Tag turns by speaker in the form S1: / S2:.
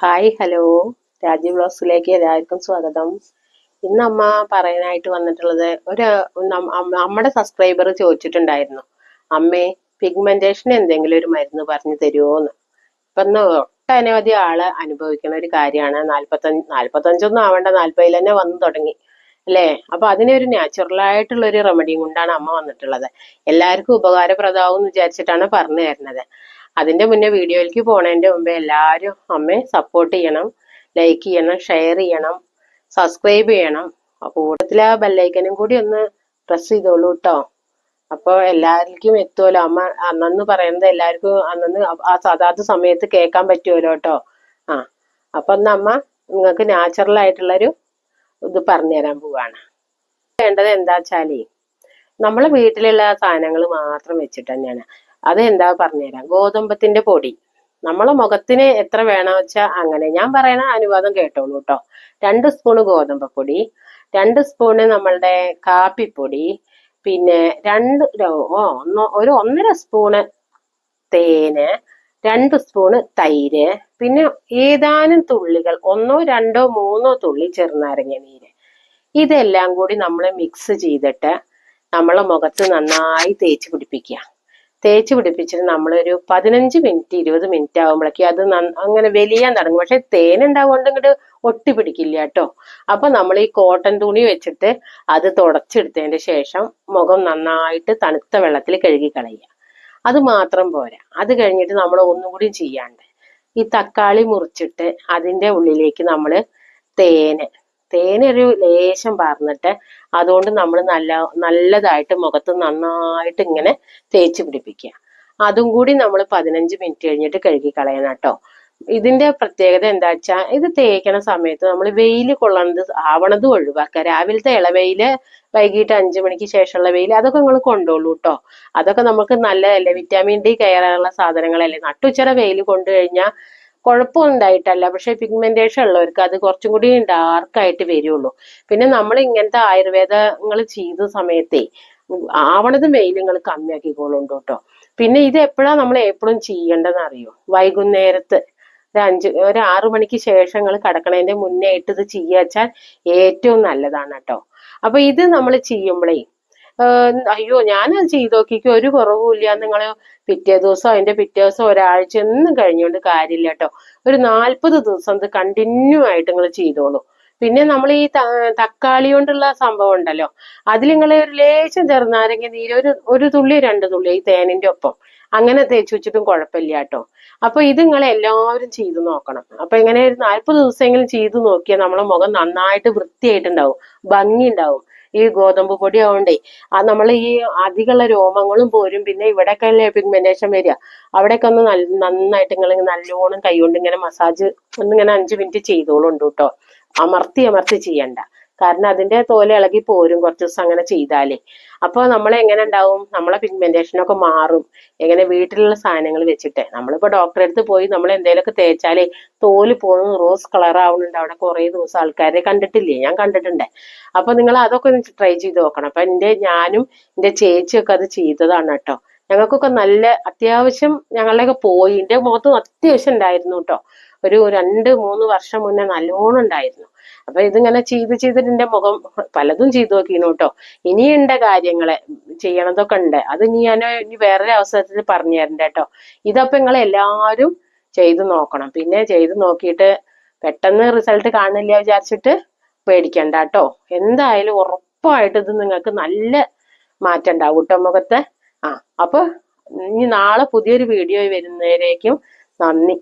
S1: Hi hello Rajeev ബ്ലോഗ്സിലേക്ക് എല്ലാവർക്കും സ്വാഗതം. ഇന്ന് അമ്മ പറയാനായിട്ട് വന്നിട്ടുള്ളത് ഒരു നമ്മുടെ സബ്സ്ക്രൈബർ ചോദിച്ചിട്ടുണ്ടായിരുന്നു. അമ്മേ പിഗ്മെന്റേഷൻ എന്തെങ്കിലും ഒരു മരുന്ന് പറഞ്ഞു തരുമോ എന്ന് ഇപ്പൊ ഇന്ന് ഒട്ടനവധി ആൾ അനുഭവിക്കുന്ന ഒരു കാര്യമാണ്. നാല്പത്തഞ്ച് നാല്പത്തഞ്ചൊന്നും ആവേണ്ട നാല്പതിൽ തന്നെ വന്നു തുടങ്ങി. അല്ലേ? അപ്പൊ അതിനൊരു നാച്ചുറൽ ആയിട്ടുള്ള ഒരു റെമഡിയും കൊണ്ടാണ് അമ്മ വന്നിട്ടുള്ളത്. എല്ലാവർക്കും ഉപകാരപ്രദമാവും എന്ന് വിചാരിച്ചിട്ടാണ് പറഞ്ഞു തരുന്നത്. അതിന്റെ മുന്നേ വീഡിയോയിലേക്ക് പോണതിന്റെ മുമ്പേ എല്ലാവരും അമ്മയെ സപ്പോർട്ട് ചെയ്യണം ലൈക്ക് ചെയ്യണം ഷെയർ ചെയ്യണം സബ്സ്ക്രൈബ് ചെയ്യണം. അപ്പോൾ കൂട്ടത്തിൽ ആ ബെല്ലൈക്കനും കൂടി ഒന്ന് പ്രസ് ചെയ്തോളൂ കേട്ടോ അപ്പോൾ എല്ലാവർക്കും എത്തുമല്ലോ അമ്മ അന്നു പറയുന്നത് എല്ലാവർക്കും അന്നു ആ അതാത് സമയത്ത് കേൾക്കാൻ പറ്റുമല്ലോ കേട്ടോ ആ അപ്പം ഒന്ന് അമ്മ നിങ്ങൾക്ക് നാച്ചുറൽ ആയിട്ടുള്ളൊരു ഇത് പറഞ്ഞുതരാൻ പോവാണ്. വേണ്ടത് എന്താ വെച്ചാൽ നമ്മളെ വീട്ടിലുള്ള സാധനങ്ങൾ മാത്രം വെച്ചിട്ട് തന്നെയാണ്. അത് എന്താ പറഞ്ഞുതരാം ഗോതമ്പത്തിന്റെ പൊടി. നമ്മളെ മുഖത്തിന് എത്ര വേണം വെച്ചാൽ അങ്ങനെ. ഞാൻ പറയണ അനുവാദം കേട്ടോളൂ കേട്ടോ രണ്ട് സ്പൂണ് ഗോതമ്പ് പൊടി രണ്ട് സ്പൂണ് നമ്മളുടെ കാപ്പിപ്പൊടി പിന്നെ രണ്ട് ഒരു ഒന്നര സ്പൂണ് തേന് രണ്ട് സ്പൂണ് തൈര് പിന്നെ ഏതാനും തുള്ളികൾ ഒന്നോ രണ്ടോ മൂന്നോ തുള്ളി ചെറുനാരങ്ങ നീര്. ഇതെല്ലാം കൂടി നമ്മൾ മിക്സ് ചെയ്തിട്ട് നമ്മളെ മുഖത്ത് നന്നായി തേച്ച് പിടിപ്പിക്കുക തേച്ച് പിടിപ്പിച്ചിട്ട് നമ്മളൊരു പതിനഞ്ച് മിനിറ്റ് ഇരുപത് മിനിറ്റ് ആകുമ്പോഴേക്കും അത് അങ്ങനെ വലിയാൻ തുടങ്ങും. പക്ഷെ തേൻ ഉണ്ടാവുകൊണ്ട് ഇങ്ങോട്ട് ഒട്ടി പിടിക്കില്ല കേട്ടോ. അപ്പൊ നമ്മൾ ഈ കോട്ടൺ തുണി വെച്ചിട്ട് അത് തുടച്ചെടുത്തതിന്റെ ശേഷം മുഖം നന്നായിട്ട് തണുത്ത വെള്ളത്തിൽ കഴുകി കളയുക. അത് മാത്രം പോരാ. അത് കഴിഞ്ഞിട്ട് നമ്മൾ ഒന്നുകൂടി ചെയ്യാണ്ട് ഈ തക്കാളി മുറിച്ചിട്ട് അതിന്റെ ഉള്ളിലേക്ക് നമ്മൾ തേന് തേനൊരു ലേശം പാർന്നിട്ട് അതുകൊണ്ട് നമ്മൾ നല്ല നല്ലതായിട്ട് മുഖത്ത് നന്നായിട്ട് ഇങ്ങനെ തേച്ച് പിടിപ്പിക്കുക. അതും കൂടി നമ്മൾ പതിനഞ്ച് മിനിറ്റ് കഴിഞ്ഞിട്ട് കഴുകി കളയണം കേട്ടോ. ഇതിന്റെ പ്രത്യേകത എന്താ വെച്ചാൽ ഇത് തേക്കണ സമയത്ത് നമ്മൾ വെയിൽ കൊള്ളണത് ആവണത് ഒഴിവാക്കുക. രാവിലത്തെ ഇളവെയിൽ വൈകിട്ട് അഞ്ചു മണിക്ക് ശേഷമുള്ള വെയിൽ അതൊക്കെ നിങ്ങൾ കൊണ്ടോളൂ കേട്ടോ. അതൊക്കെ നമുക്ക് നല്ലതല്ലേ വിറ്റാമിൻ ഡി കയറാനുള്ള സാധനങ്ങളല്ലേ. നട്ടുച്ചിറ വെയിൽ കൊണ്ടു കഴിഞ്ഞാൽ കുഴപ്പമൊന്നും പക്ഷേ പിഗ്മെന്റേഷൻ ഉള്ളവർക്ക് അത് കുറച്ചും കൂടി ഡാർക്കായിട്ട് വരുള്ളൂ. പിന്നെ നമ്മൾ ഇങ്ങനത്തെ ആയുർവേദങ്ങൾ ചെയ്ത സമയത്തെ ആവണത് മെയിലുകൾ കമ്മിയാക്കിക്കോളുണ്ട് കേട്ടോ പിന്നെ ഇത് എപ്പോഴാ നമ്മൾ എപ്പോഴും ചെയ്യേണ്ടതെന്ന് അറിയോ വൈകുന്നേരത്ത് ഒരു അഞ്ച് ഒരു ആറു മണിക്ക് ശേഷം നിങ്ങൾ കിടക്കണതിന്റെ മുന്നേ ആയിട്ട് ഇത് ചെയ്യാച്ചാൽ ഏറ്റവും നല്ലതാണ് കേട്ടോ അപ്പൊ ഇത് നമ്മൾ ചെയ്യുമ്പോഴേ അയ്യോ ഞാനത് ചെയ്ത് നോക്കിക്കും ഒരു കുറവുമില്ല നിങ്ങൾ പിറ്റേ ദിവസം അതിന്റെ പിറ്റേ ദിവസം ഒരാഴ്ച ഒന്നും കഴിഞ്ഞുകൊണ്ട് കാര്യമില്ല കേട്ടോ ഒരു നാൽപ്പത് ദിവസം ഇത് കണ്ടിന്യൂ ആയിട്ട് നിങ്ങൾ ചെയ്തോളൂ. പിന്നെ നമ്മൾ ഈ തക്കാളി കൊണ്ടുള്ള സംഭവം ഉണ്ടല്ലോ. അതിൽ നിങ്ങൾ ഒരു ലേശം ചെറുനാരങ്ങ നീര് ഒരു ഒരു തുള്ളി രണ്ട് തുള്ളി ഈ തേനിന്റെ ഒപ്പം. അങ്ങനെ തേച്ച് വെച്ചിട്ടും കുഴപ്പമില്ല കേട്ടോ അപ്പൊ ഇത് നിങ്ങൾ എല്ലാവരും ചെയ്തു നോക്കണം. അപ്പൊ ഇങ്ങനെ ഒരു നാൽപ്പത് ദിവസമെങ്കിലും ചെയ്തു നോക്കിയാൽ നമ്മളെ മുഖം നന്നായിട്ട് വൃത്തിയായിട്ടുണ്ടാവും ഭംഗി ഉണ്ടാവും ഈ ഗോതമ്പ് പൊടി ആവണ്ടേ? ആ നമ്മൾ ഈ അധികമുള്ള രോമങ്ങളും പോരും. പിന്നെ ഇവിടെയൊക്കെ അല്ലേ പിഗ്മെന്റേഷൻ വരിക. അവിടെയൊക്കെ ഒന്ന് നന്നായിട്ട് നിങ്ങൾ നല്ലോണം കൈകൊണ്ട് ഇങ്ങനെ മസാജ് ഒന്നിങ്ങനെ അഞ്ച് മിനിറ്റ് ചെയ്തോളുണ്ട് കേട്ടോ അമർത്തി അമർത്തി ചെയ്യണ്ട. കാരണം അതിന്റെ തോൽ ഇളകി പോരും കുറച്ച് ദിവസം അങ്ങനെ ചെയ്താലേ. അപ്പൊ നമ്മൾ എങ്ങനെ ഉണ്ടാവും? നമ്മളെ പിഗ്മെന്റേഷൻ ഒക്കെ മാറും. എങ്ങനെ വീട്ടിലുള്ള സാധനങ്ങൾ വെച്ചിട്ട്. നമ്മളിപ്പോ ഡോക്ടറെ അടുത്ത് പോയി നമ്മൾ എന്തെങ്കിലുമൊക്കെ തേച്ചാലേ തോൽ പോകുന്നു റോസ് കളർ ആവുന്നുണ്ട് അവിടെ കുറെ ദിവസം ആൾക്കാരെ കണ്ടിട്ടില്ലേ? ഞാൻ കണ്ടിട്ടുണ്ട്. അപ്പൊ നിങ്ങൾ അതൊക്കെ ഒന്ന് ട്രൈ ചെയ്ത് നോക്കണം. അപ്പൊ എന്റെ ഞാനും എന്റെ ചേച്ചിയൊക്കെ അത് ചെയ്തതാണ് കേട്ടോ. ഞങ്ങൾക്കൊക്കെ നല്ല അത്യാവശ്യം ഞങ്ങളുടെയൊക്കെ പോയി. എന്റെ മുഖത്ത് അത്യാവശ്യം ഉണ്ടായിരുന്നു കേട്ടോ. ഒരു രണ്ട് മൂന്ന് വർഷം മുന്നേ നല്ലോണം ഉണ്ടായിരുന്നു. അപ്പൊ ഇതിങ്ങനെ ചെയ്ത് ചെയ്തിട്ട് എന്റെ മുഖം പലതും ചെയ്തു നോക്കിയിരുന്നു കേട്ടോ. ഇനിയുണ്ട കാര്യങ്ങൾ ചെയ്യണതൊക്കെ ഉണ്ട്. അത് ഇനി ഞാൻ ഇനി വേറൊരു അവസരത്തിൽ പറഞ്ഞു തരണ്ട കേട്ടോ. ഇതപ്പൊ നിങ്ങൾ എല്ലാവരും ചെയ്തു നോക്കണം. പിന്നെ ചെയ്തു നോക്കിയിട്ട് പെട്ടെന്ന് റിസൾട്ട് കാണില്ല വിചാരിച്ചിട്ട് പേടിക്കണ്ട കേട്ടോ. എന്തായാലും ഉറപ്പായിട്ട് ഇത് നിങ്ങൾക്ക് നല്ല മാറ്റം ഉണ്ടാവും കേട്ടോ മുഖത്ത്. ആ അപ്പൊ ഇനി നാളെ പുതിയൊരു വീഡിയോ വരുന്നതിലേക്കും നന്ദി.